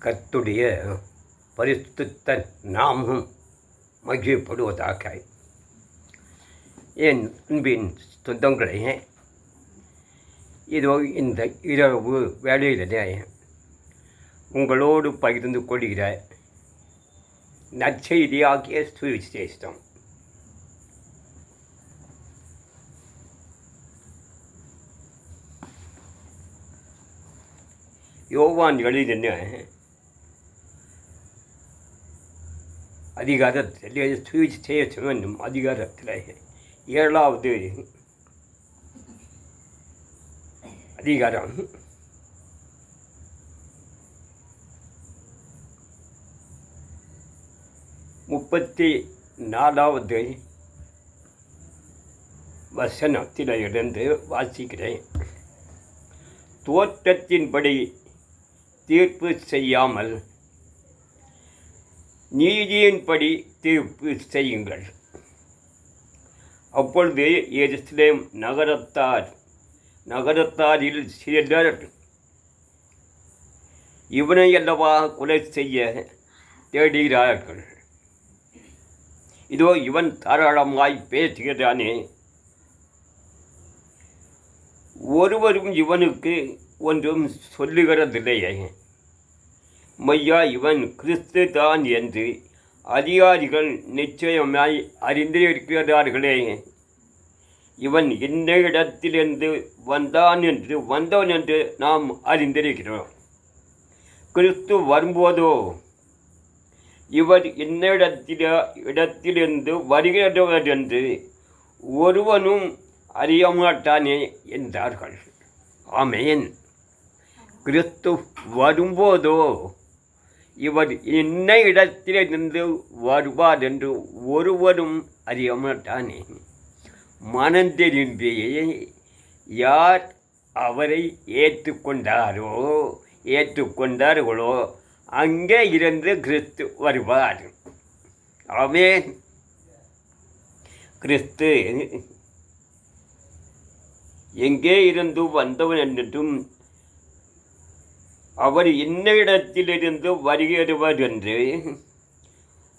கர்த்துடைய பரிசுத்த நாமும் மகிழ்ப்படுவதாக என் அன்பின் சொந்தங்களே இதோ இந்த இரவு வேலையிலே உங்களோடு பகிர்ந்து கொள்கிற நற்செய்தியாகிய சுவிசேஷம். யோவான் எழுதின அதிகாரத்தில் சுவிசேஷம் என்னும் அதிகாரத்தில் ஏழாவது அதிகாரம். முப்பத்தி நாலாவது வசனத்தில் இருந்து வாசிக்கிறேன். தோற்றத்தின்படி தீர்ப்பு செய்யாமல் நீதியின்படி தீர்ப்பு செய்யுங்கள். அப்பொழுது எருசலேம் நகரத்தார் நகரத்தாரில் சிலர் இவனை அல்லவா கொலை செய்ய தேடுகிறார்கள்? இதோ இவன் தாராளமாய் பேசுகிறானே. ஒருவரும் இவனுக்கு ஒன்றும் சொல்லுகிறதில்லையே. மையா இவன் கிறிஸ்து தான் என்று அதிகாரிகள் நிச்சயமாய் அறிந்திருக்கிறார்களே. இவன் இந்த இடத்திலிருந்து வந்தான் என்று வந்தவன் என்று நாம் அறிந்திருக்கிறோம். கிறிஸ்து வரும்போதோ? இவர் இன்னிடத்தில இடத்திலிருந்து வருகிறவர் என்று ஒருவனும் அறியமாட்டானே என்றார்கள். ஆமேன். கிறிஸ்து வரும்போதோ? இவர் இன்ன இடத்திலிருந்து வருவார் என்று ஒருவரும் அறியமாட்டானே மனந்தெரிந்தே யார் அவரை ஏற்றுக்கொண்டாரோ ஏற்றுக்கொண்டார்களோ அங்கே இருந்து கிறிஸ்து வருவார். அவன் கிறிஸ்து எங்கே இருந்து வந்தவன் என்றும் அவர் இன்னிடத்திலிருந்து வருகிறவர் என்று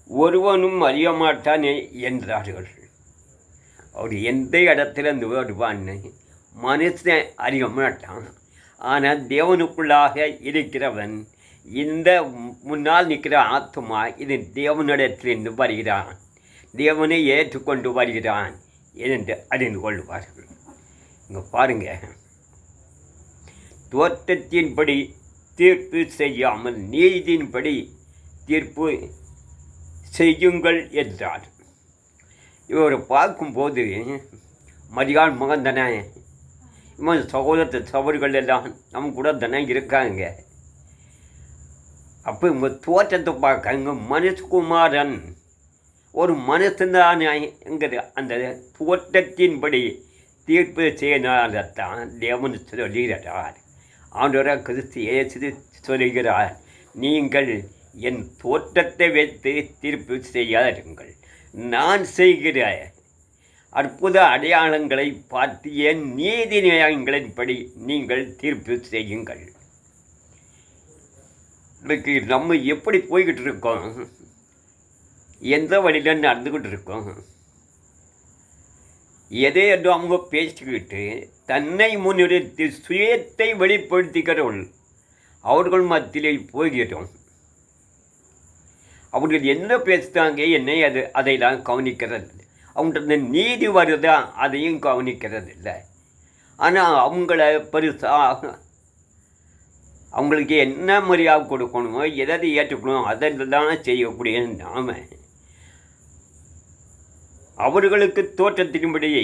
ஒருவனும் அறிய மாட்டானே என்றார்கள். அவர் எந்த இடத்திலிருந்து வருவான்னு மனுஷன் அறிய மாட்டான் ஆனால் தேவனுக்குள்ளாக இருக்கிறவன் இந்த முன்னால் நிற்கிற ஆத்மா இது தேவனிடத்திலிருந்து வருகிறான். தேவனை ஏற்றுக்கொண்டு வருகிறான் என்று அறிந்து கொள்வார்கள். இங்கே பாருங்க. தோற்றத்தின்படி தீர்ப்பு செய்யாமல் நீதியின்படி தீர்ப்பு செய்யுங்கள் என்றார். இவரை பார்க்கும்போது மதியாள் மகன் தானே இவன் சகோதரத்து சவர்கள் எல்லாம் நம்ம கூட தானே இருக்காங்க. அப்போ இவங்க தோற்றத்தை பார்க்காங்க மனுஷ்குமாரன். ஒரு மனுஷன்தான்ங்கிற அந்த தோற்றத்தின்படி தீர்ப்பு செய்யனால்தான் தேவன் சொல்லிடுறார் ஆண்டோராக கிறிஸ்து இயேசு சொல்லுகிறார் நீங்கள் என் தோற்றத்தை வைத்து தீர்ப்பு செய்யாதிருங்கள். நான் செய்கிற அற்புத அடையாளங்களை பார்த்து என் நீதி நியாயங்களின்படி நீங்கள் தீர்ப்பு செய்யுங்கள். நம்ம எப்படி போய்கிட்டு இருக்கோம்? எந்த வழியில் நடந்துக்கிட்டு இருக்கோம்? எதை என்று அவங்க பேசிக்கிட்டு தன்னை முன்னிறுத்தி சுயத்தை வெளிப்படுத்துகிறவள் அவர்கள் மத்தியிலே போகிறோம். அவர்கள் என்ன பேசுகிறாங்க என்னை அது அதையெல்லாம் கவனிக்கிறது. அவங்கள்ட்ட நீதி வருதா அதையும் கவனிக்கிறது இல்லை. ஆனால் அவங்கள பெருசாக அவங்களுக்கு என்ன மரியாதை கொடுக்கணுமோ எதை ஏற்றுக்கணும் அதை தான் செய்யக்கூடிய நாம. அவர்களுக்கு தோற்றத்தின்படியே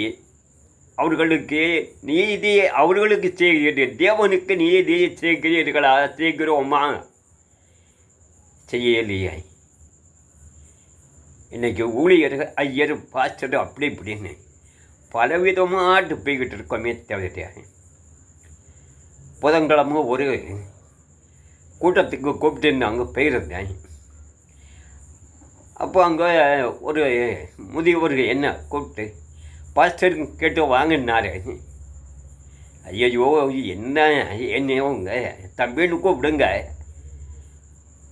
அவர்களுக்கு நீதி அவர்களுக்கு செய்கிறீர்கள் தேவனுக்கு நீதியை செய்கிறீர்களா? செய்கிறோமா? செய்யலையே இன்றைக்கி ஊழியர்கள் ஐயர் பாஸ்டர் அப்படி இப்படின்னு பலவிதமாட்டு போய்கிட்டு இருக்கோமே தவிர புதன்கிழமை ஒரு கூட்டத்துக்கு கூப்பிட்டு நாங்கள் போயிருந்தேன். அப்போ அங்கே ஒரு முதியவர்கள் என்ன கூப்பிட்டு பாஸ்டர் கேட்டு வாங்கினார். ஐயோ என்ன என்னையோங்க தம்பின்னு கூப்பிடுங்க.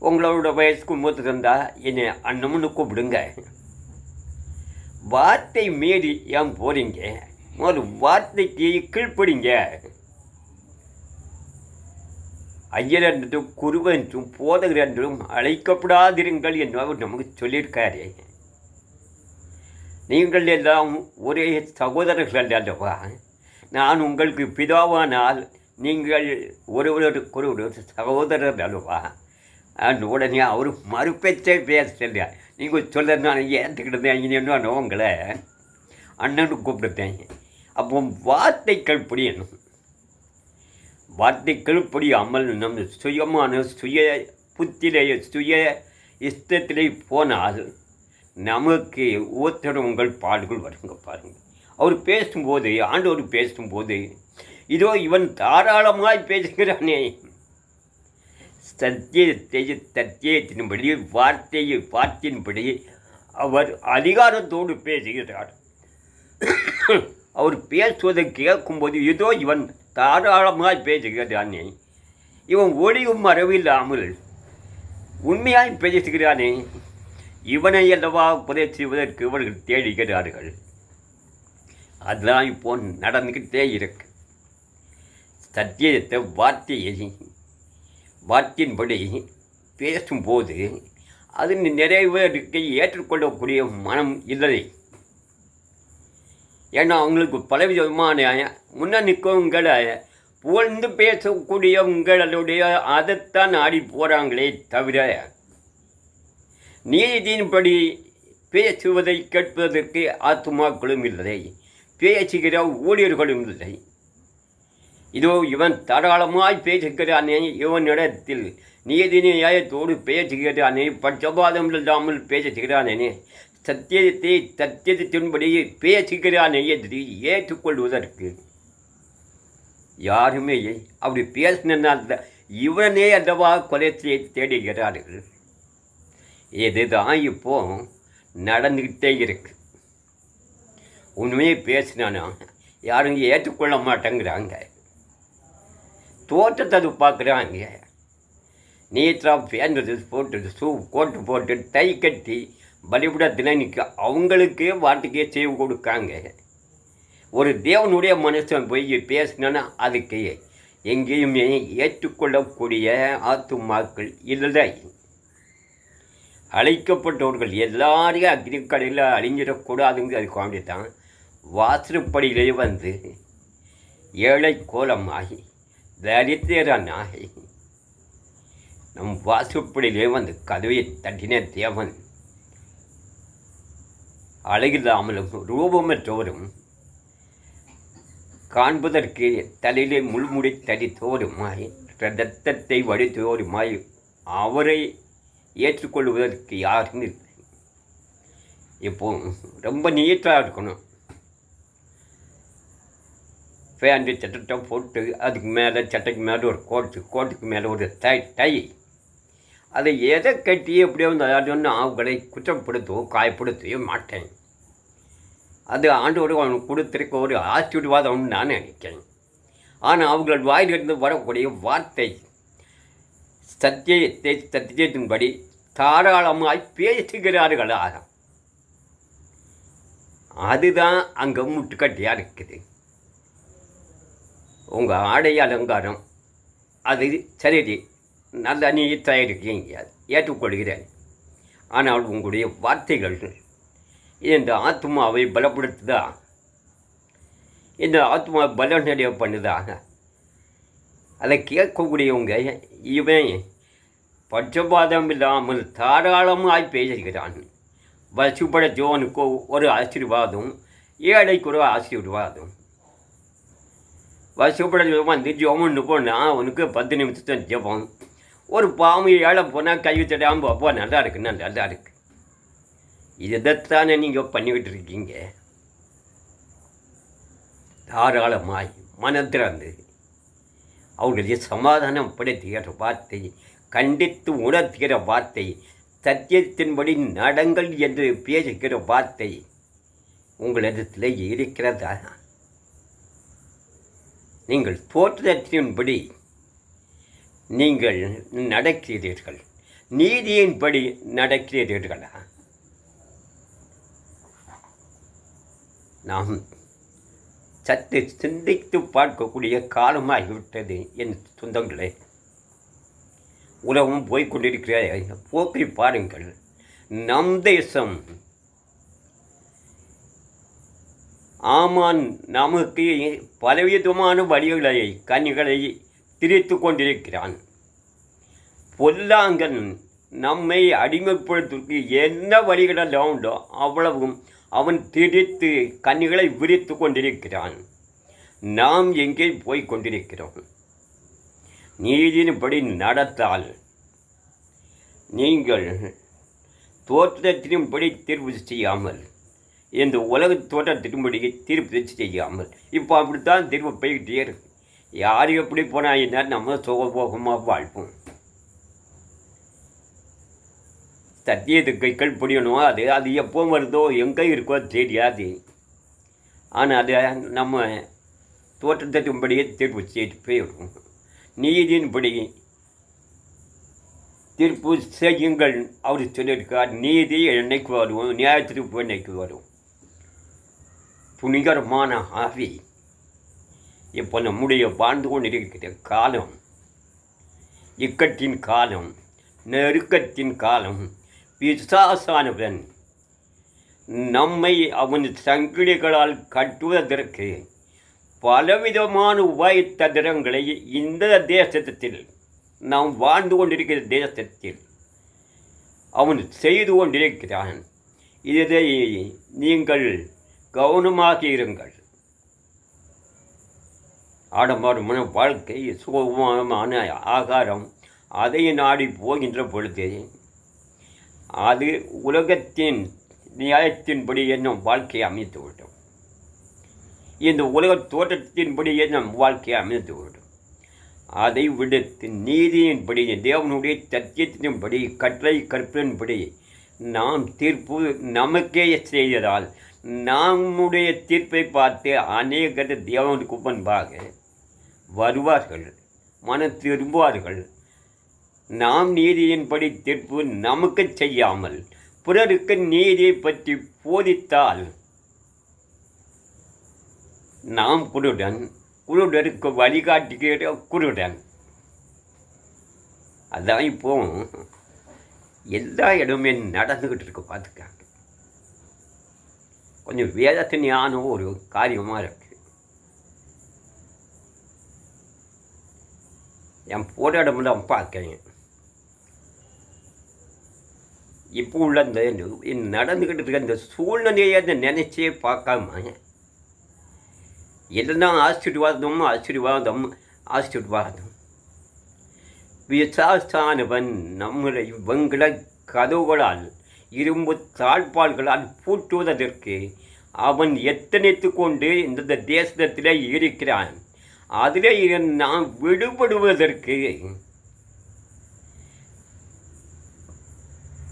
உங்களோட வயசுக்கு மூத்து தந்தா என்னை அண்ணம்னு கூப்பிடுங்க. வார்த்தை மீறி ஏன் போகிறீங்க ஒரு வார்த்தைக்கு கீழ்ப்படிங்க. ஐயர் என்றும் குருவ என்றும் போதகர் என்றும் அழைக்கப்படாதிருங்கள் என்று அவர் நமக்கு சொல்லியிருக்காரு. நீங்கள் எல்லாம் ஒரே சகோதரர்கள் அல்லவா? நான் உங்களுக்கு பிதாவானால் நீங்கள் ஒருவருக்கு ஒரு சகோதரர் அல்லவா? உடனே அவர் மறுபேச்சே பேசல நீங்கள் சொல்ல நான் ஏற்றுக்கிட்டேன் இன்னும் உங்களை அண்ணனுக்கு கூப்பிடுத்தேன் அப்போ வார்த்தைகள் புரியணும். வார்த்தைகள் அமல் நம் சுயமான சுய புத்திலே சுய இஷ்டத்திலே போனால் நமக்கு ஒருத்தர் உங்கள் பாடுகள் வருங்க பாருங்கள் அவர் பேசும்போது ஆண்டவர் பேசும்போது இதோ இவன் தாராளமாய் பேசுகிறானே. சத்தியத்தை சத்தியத்தின்படி வார்த்தையை வார்த்தையின்படி அவர் அதிகாரத்தோடு பேசுகிறார். அவர் பேசுவதை கேட்கும்போது இதோ இவன் தாராளமாய் பேசுகிறானே இவன் ஒளியும் மறவில்லாமல் உண்மையாய் பேசுகிறானே. இவனை அல்லவா குறை செய்வதற்கு இவர்கள் தேடுகிறார்கள். அதெல்லாம் இப்போ நடந்துக்கிட்டே இருக்கு. சத்தியத்தை வார்த்தையை வார்த்தையின்படி பேசும்போது அது நிறைவேறுக்கு ஏற்றுக்கொள்ளக்கூடிய மனம் இல்லை ஏன்னா அவங்களுக்கு பலவிதமான முன்ன நிற்கவங்களை புகழ்ந்து பேசக்கூடியவங்களுடைய அதைத்தான் ஆடி போகிறாங்களே தவிர நீதியின்படி பேசுவதை கேட்பதற்கு ஆத்மாக்களும் இல்லை பேசுகிற ஊழியர்களும் இல்லை. இதோ இவன் தாராளமாய் பேசுகிறானே இவனிடத்தில் நீதி நியாயத்தோடு பேசுகிறானே பட்சபாதம் இல்லாமல் பேசுகிறானே சத்தியத்தை சத்தியத்தின்படி பேசுகிறான் என்று ஏற்றுக்கொள்வதற்கு. யாருமே அப்படி பேசினால் இவனே அல்லவா கொலைத்தை தேடுகிறார்கள்? இதுதான் இப்போ நடந்துக்கிட்டே இருக்கு. உண்மையை பேசினானா யாரும் ஏற்றுக்கொள்ள மாட்டேங்கிறாங்க. தோற்றத்தை அது பார்க்குறாங்க. நீட்டாக பேண்டது போட்டு ஷூ கோட்டு போட்டு டை கட்டி பலிபடத்தில் நிற்க அவங்களுக்கே வாட்டுக்கே செய்வு கொடுக்காங்க. ஒரு தேவனுடைய மனுஷன் போய் பேசினா அதுக்கு எங்கேயுமே ஏற்றுக்கொள்ளக்கூடிய ஆத்துமாக்கள் இல்லை. அழைக்கப்பட்டவர்கள் எல்லாரையும் அக்னிக்கடையில் அழிஞ்சிடக்கூடாதுங்க அதுக்காண்டி தான். வாசற்படியிலே வந்து ஏழை கோலமாகி தரித்திரனாகி நம் வாசப்படியிலே வந்து கதவை தட்டின தேவன் அழகில்லாமலும் ரூபமற்றோரும் காண்பதற்கு தலையிலே முள்முடி தடித்தோருமாய் ரத்தத்தை வடித்தோருமாய் அவரை ஏற்றுக்கொள்வதற்கு யாருன்னு இல்லை. இப்போ ரொம்ப நீட்டாக இருக்கணும். ஃபேண்டு சட்டத்தை போட்டு அதுக்கு மேலே சட்டைக்கு மேலே ஒரு கோட்டு கோட்டுக்கு மேலே ஒரு டை டை அதை எதை கட்டி எப்படியோ வந்து அவங்களை குற்றப்படுத்தவோ காயப்படுத்தவே மாட்டேன். அது ஆண்டோடு அவனுக்கு கொடுத்துருக்க ஒரு ஆசீர்வாதம்னு நான் நினைக்கிறேன். ஆனால் அவங்களோட வாயிலிருந்து வரக்கூடிய வார்த்தை சத்தியத்தை சத்தியத்தின்படி தாராளமாய் பேசுகிறார்களாக. அதுதான் அங்கே முட்டுக்கட்டியாக இருக்குது. உங்கள் ஆடை அலங்காரம் அது சரி நல்ல நீட்டாக இருக்கீங்க ஏற்றுக்கொள்கிறேன். ஆனால் உங்களுடைய வார்த்தைகள் இந்த ஆத்மாவை பலப்படுத்துதா? இந்த ஆத்மா பலனடைய பண்ணுதா? அதை கேட்கக்கூடியவங்க இவன் பட்சபாதம் இல்லாமல் தாராளமாய் பேசுகிறான். வசுபட ஜோனுக்கு ஒரு ஆசீர்வாதம் ஏழைக்கு ஒரு ஆசீர்வாதம். வசுப்பட வந்து ஜோமன்னு போனால் அவனுக்கு பத்து நிமிஷம் ஜெபம். ஒரு பாம்பு ஏழை போனால் கை தடாமல் அப்போ நல்லா இருக்கு நல்லா இருக்கு. இதைத்தானே நீங்கள் பண்ணிக்கிட்டு இருக்கீங்க தாராளமாய் மனத்திறந்து அவர்களுடைய சமாதானப்படுத்துகிற வார்த்தை கண்டித்து உணர்த்துகிற வார்த்தை சத்தியத்தின்படி நடங்கள் என்று பேசுகிற வார்த்தை உங்களிடத்தில் இருக்கிறதா? நீங்கள் தோற்றத்தின்படி நீங்கள் நடக்கிறீர்கள். நீதியின்படி நடக்கிறீர்களா? நாம் சற்று சிந்தித்து பார்க்கக்கூடிய காலமாகிவிட்டது என் சொந்தங்களே. உலகம் போய்கொண்டிருக்கிற போக்கை பாருங்கள். நம் தேசம் ஆமான் நமக்கு பலவிதமான வழிகளை கனிகளை திரித்து கொண்டிருக்கிறான் பொல்லாங்கன் நம்மை அடிமைப்படுத்துவதற்கு என்ன வழிகளெல்லாம் உண்டோ அவ்வளவும் அவன் திரித்து கண்ணிகளை விரித்து கொண்டிருக்கிறான் நாம் எங்கே போய் கொண்டிருக்கிறோம்? நீதியின்படி நடத்தால். நீங்கள் தோற்றத்தின்படி தீர்ப்பு செய்யாமல் இந்த உலக தோற்றத்தின்படி தீர்ப்பு செய்யாமல் இப்போ அப்படித்தான் தீர்ப்பு போய்கிட்டே இருக்கு. யார் எப்படி போனால் என்ன நம்ம சுகபோகமாக வாழ்ப்போம்? சத்தியத்துக்கு பிடிக்கணும் அது அது எப்போ வருதோ எங்கே இருக்கோ தெரியாது. ஆனால் அதை நம்ம தோற்றத்தின்படியே தீர்ப்பு செய்து போயிடும். நீதியின்படி தீர்ப்பு செய்யுங்கள் அவர் சொல்லியிருக்கார். நீதி என்னைக்கு வரும்? நியாயத்திற்கு என்னைக்கு வரும். துணிகரமான ஆவி. இப்போ நம்முடைய வாழ்ந்து கொண்டிருக்கிற காலம் இக்கட்டின் காலம் நெருக்கத்தின் காலம் பிசாசானவன் நம்மை அவன் சங்கிலிகளால் கட்டுவதற்கு பலவிதமான உபாய தந்திரங்களை இந்த தேசத்தில் நாம் வாழ்ந்து கொண்டிருக்கிற தேசத்தில் அவன் செய்து கொண்டிருக்கிறான். இதை நீங்கள் கவனமாக இருங்கள். ஆடம்பரமான வாழ்க்கை சுகமான ஆகாரம் அதை நாடி போகின்ற பொழுது அது உலகத்தின் நியாயத்தின்படி என்னும் வாழ்க்கையை அமைத்து விடும் இந்த உலக தோற்றத்தின்படி நம் வாழ்க்கையை அமைத்து விடும் அதை விடுத்து நீதியின்படி தேவனுடைய சத்தியத்தின்படி கட்டளை கற்பின்படி நாம் தீர்ப்பு நமக்கே செய்ததால் நம்முடைய தீர்ப்பை பார்த்து அநேகர் தேவனுக்கு முன்பாக வருவார்கள் மன திரும்புவார்கள் நாம் நீதியின்படி தீர்ப்பு நமக்கு செய்யாமல் பிறருக்கு நீதியை பற்றி போதித்தால் நாம் குருடன் குருடருக்கு வழிகாட்டுகிற குருடன். அதான் இப்போ எல்லா இடமே நடந்துக்கிட்டு இருக்கு பார்த்துக்காங்க கொஞ்சம் வேதத்தினான ஒரு காரியமாக இருக்கும் என் போராடமில் இடமெல்லாம் பார்க்கேன் இப்போ உள்ள இந்த நடந்துக்கிட்டு இருக்க இந்த சூழ்நிலையை அதை நினச்சே பார்க்காம எல்லாம் ஆசீர்வாதம் ஆசீர்வாதம் ஆசீர்வாதம். விசாஸ்தானவன் நம்மளை இவங்களை கதவுகளால் இரும்பு தாழ்பால்களால் பூட்டுவதற்கு அவன் எத்தனைத்து கொண்டு இந்த தேசத்தில் இருக்கிறான்? அதில் நாம் விடுபடுவதற்கு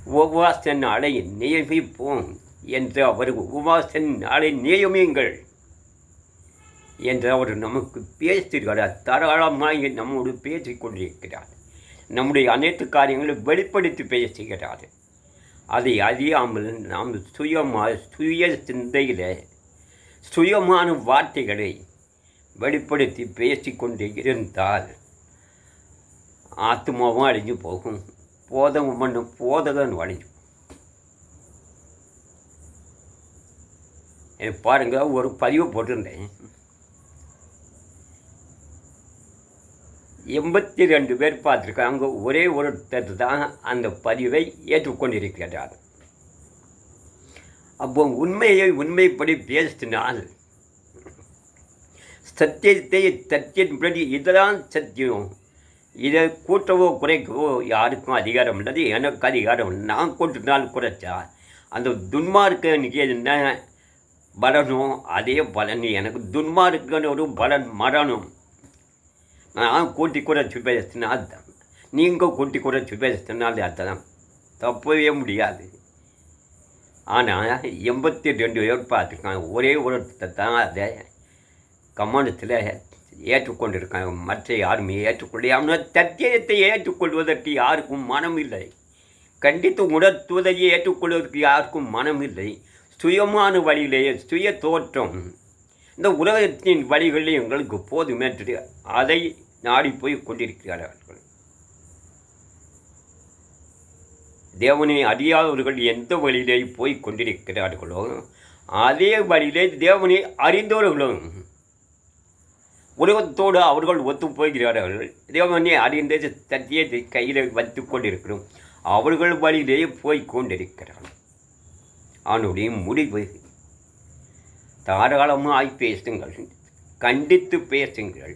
உபவாச நாளை நியமிப்போம் என்று அவர் உபவாச நாளை நியமியுங்கள் என்று அவர் நமக்கு பேசுகிறார். தாராளமாக நம்மோடு பேசிக் கொண்டிருக்கிறார். நம்முடைய அனைத்து காரியங்களும் வெளிப்படுத்தி பேசுகிறார். அதை அறியாமல் நாம் சுயமாக சுய சிந்தையில் சுயமான வார்த்தைகளை வெளிப்படுத்தி பேசிக்கொண்டு இருந்தால் ஆத்மாவும் அழிஞ்சு போகும். போதவும் மண்ணும் போதகன் அழிஞ்சு எனக்கு பாருங்கள் ஒரு பதிவு போட்டிருந்தேன். எண்பத்தி ரெண்டு பேர் பார்த்துருக்காங்க ஒரே ஒருத்தர் தான் அந்த பதிவை ஏற்றுக்கொண்டிருக்கிறார். அப்போ உண்மையை உண்மைப்படி பேசினால் சத்தியத்தை சத்தியத்தின்படி இதெல்லாம் சத்தியம். இதை கூட்டவோ குறைக்கவோ யாருக்கும் அதிகாரம் உள்ளது எனக்கு அதிகாரம் நான் கூட்டினால் குறைச்சா அந்த துன்மார்க்கனுக்கு என்ன பலனும் அதே பலன் எனக்கு. துன்மார்க்கன்னு ஒரு பலன் மரணம். நான் கூட்டி குறைச்சி பேசினா அதுதான் நீங்கள் கூட்டி குறைச்சி பேசினாலே அதுதான் தப்பவே முடியாது. ஆனால் எண்பத்தி ரெண்டு பேர் பார்த்துருக்காங்க ஒரே ஒருத்தர் தான் அதை கமானத்தில் ஏற்றுக்கொண்டிருக்காங்க. மற்ற யாருமே ஏற்றுக்கொள்ளையாமல் தத்தியத்தை ஏற்றுக்கொள்வதற்கு யாருக்கும் மனம் இல்லை. கண்டித்து உணர்த்துவதையே ஏற்றுக்கொள்வதற்கு யாருக்கும் மனம் இல்லை. சுயமான வழியிலேயே சுய தோற்றம். இந்த உலகத்தின் வழிகளில் எங்களுக்கு போதுமேற்று அதை நாடி போய் கொண்டிருக்கிறார்கள் தேவனை அறியாதவர்கள் எந்த வழியிலே போய் கொண்டிருக்கிறார்களோ அதே வழியிலே தேவனை அறிந்தவர்களும் உலகத்தோடு அவர்கள் ஒத்து போகிறார்கள். தேவனை அறிந்த சத்தியத்தை கையில் வைத்து கொண்டிருக்கிறோம். அவர்கள் வழியிலே போய் கொண்டிருக்கிறார்கள் அவனுடைய முடிவு. தாராளமாய் பேசுங்கள். கண்டித்து பேசுங்கள்.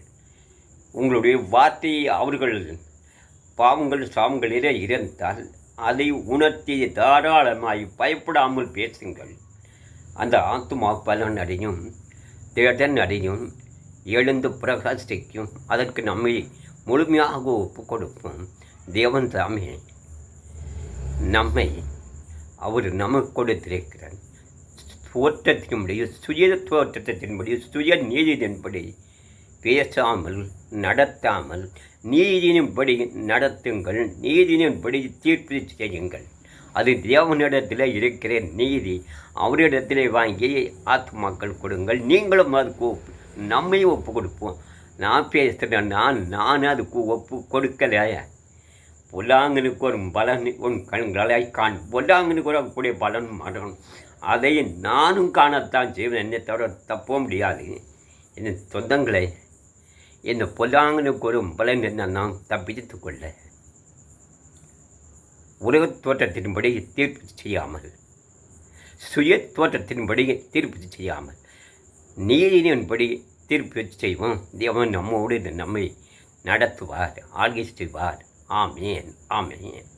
உங்களுடைய வார்த்தையை அவர்கள் பாவங்கள் சாவங்களிலே இருந்தால் அதை உணர்த்தி தாராளமாய் பயப்படாமல் பேசுங்கள். அந்த ஆத்துமா பலன் அடையும் தேடன் அடையும் எழுந்து பிரகாசிக்கும். அதற்கு நம்மை முழுமையாக ஒப்பு கொடுப்போம் தேவன் தாமே. நம்மை அவர் நமக்கு கொடுத்திருக்கிறார். தோற்றத்தின்படி சுய தோற்றத்தின்படி சுய நீதியின்படி பேசாமல் நடத்தாமல் நீதியின்படி நடத்துங்கள் நீதியின்படி தீர்ப்பு செய்யுங்கள். அது தேவனிடத்தில் இருக்கிற நீதி அவரிடத்திலே வாங்கி ஆத்மாக்கள் கொடுங்கள். நீங்களும் அதுக்கு நம்மையும் ஒப்பு கொடுப்போம் நான் பேசுகிறேன் நான் நான் அதுக்கு ஒப்பு கொடுக்கலையே. பொல்லாங்கனுக்கு ஒரு பலன் உன் கண்களை காண் பொல்லாங்கனுக்கு ஒரு கூடிய பலன் மாட்டணும் அதை நானும் காணத்தான் செய்வேன். என்னை தவிர தப்போ முடியாது. என் சொந்தங்களை இந்த பொல்லாங்கனுக்கு ஒரு பலன் என்ன நான் தப்பித்து கொள்ள. உலக தோற்றத்தின்படி தீர்ப்பு செய்யாமல் சுய தோற்றத்தின்படி தீர்ப்பு செய்யாமல் நீதியின்படி தீர்ப்பு செய்வோம். தேவன் நம்மோடு நம்மை நடத்துவார் ஆழ்கை செய்வார். ஆமேன் ஆமேன்.